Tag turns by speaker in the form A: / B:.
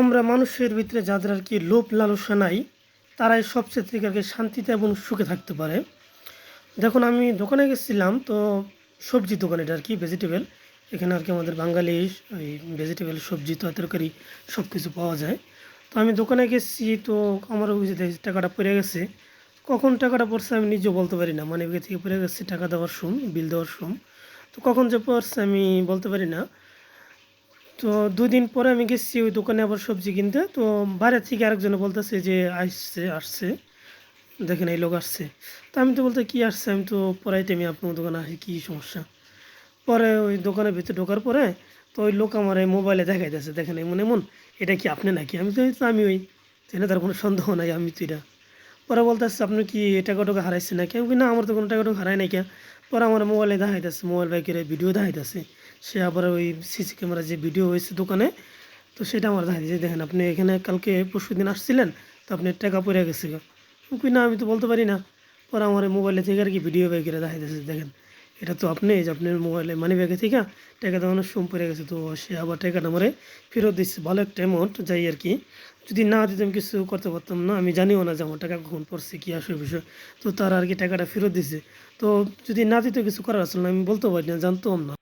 A: আমরা মানুষের ভিতরে যাদের আর কি লোভ লালসা নাই, তারাই সবচেয়ে থেকে আর কি শান্তিতে এবং সুখে থাকতে পারে। দেখুন, আমি দোকানে গেছিলাম, তো সবজি দোকান এটা আর কি ভেজিটেবল এখানে আর কি আমাদের বাঙালি ওই ভেজিটেবল সবজি তো তরকারি সব কিছু পাওয়া যায়। তো আমি দোকানে গেছি, তো আমার টাকাটা পড়ে গেছে। কখন টাকাটা পড়ছে আমি নিজেও বলতে পারি না মানে থেকে পড়ে গেছে, টাকা দেওয়ার সুম, বিল দেওয়ার সুম। তো কখন যে পড়ছে আমি বলতে পারি না। তো দুদিন পরে আমি গেছি ওই দোকানে আবার সবজি কিনতে। তো বাইরে থেকে আরেকজনে বলতেছে যে আসছে আসছে। দেখেন এই লোক আসছে। তো আমি তো বলতে, কি আসছে? আমি তো পরাই টাইমে আপনার দোকানে আসি, কী সমস্যা? পরে ওই দোকানের ভিতরে ঢোকার পরে তো ওই লোক আমার এই মোবাইলে দেখাইতেছে, দেখেন এমন এমন, এটা কি আপনি নাকি? আমি তো আমি ওই জেনে তার কোনো সন্দেহ নাই, আমি তো এটা। পরে বলতেছে, আপনি কি টাকা টাকা হারাইছে নাকি? আমি না, আমার তো কোনো টাকা টাকা হারাই নাই কে। পরে আমার মোবাইলে দেখাইতেছে মোবাইল বাইকের ভিডিও দেখাইতেছে। সে আবার ওই সিসি ক্যামেরা যে ভিডিও হয়েছে দোকানে, তো সেটা আমার দেখাইছে দেখেন, আপনি এখানে কালকে পরশু দিন আসছিলেন, তো আপনি টাকা পড়ে গেছে কই, না, আমি তো বলতে পারি না। পরে আমার মোবাইলে থেকে আর কি ভিডিও বাইকের দেখাইতেছে দেখেন। এটা তো আপনি, যে আপনার মোবাইলে মানি ব্যাগে থেকে টাকা দেওয়ানোর সোম পড়ে গেছে, তো সে আবার টাকাটা আমারে ফেরত দিচ্ছে। ভালো একটা অ্যামাউন্ট যাই আর কি। যদি না দিতাম কিছু করতে পারতাম না, আমি জানিও না যে আমার টাকা কখন পড়ছে, কী আসবে বিষয়। তো তার আর কি টাকাটা ফেরত দিছে। তো যদি না দিতে কিছু করার আসলে আমি বলতে পারি না, জানতাম না।